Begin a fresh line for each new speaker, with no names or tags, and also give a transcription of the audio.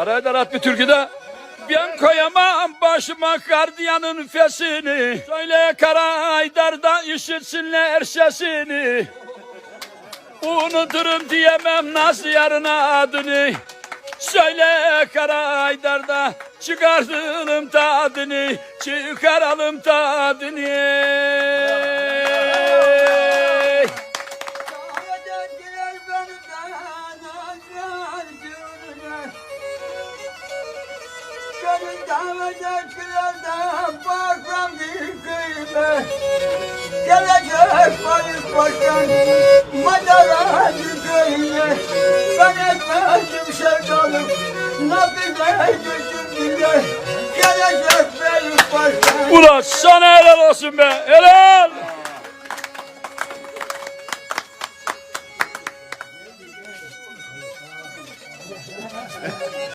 Karaydar at bir türküde. Ben koyamam başıma gardiyanın fesini. Söyle Karaydar'da işitsinler sesini. Unuturum diyemem nasıl yarına adını. Söyle Karaydar'da çıkartalım tadını, çıkaralım tadını.
Yarın geleceklerden bakram yüküme Gelecek
Ulan sana helal olsun be helal!